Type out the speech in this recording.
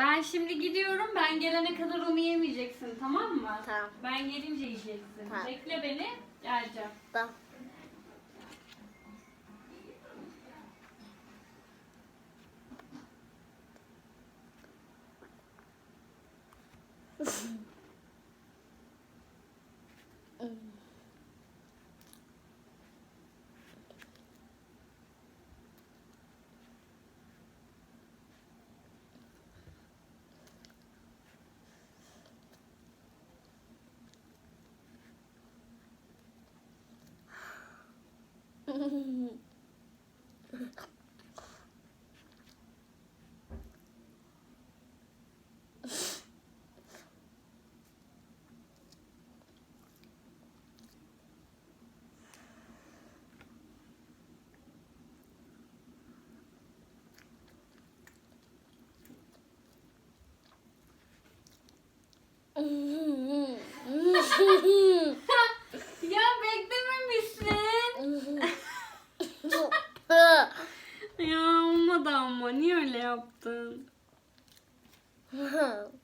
Ben şimdi gidiyorum. Ben gelene kadar onu yemeyeceksin tamam mı? Tamam. Ben gelince yiyeceksin. Tamam. Bekle beni. Geleceğim. Tamam. Ya beklememişsin. ya olmadı ama. Niye öyle yaptın?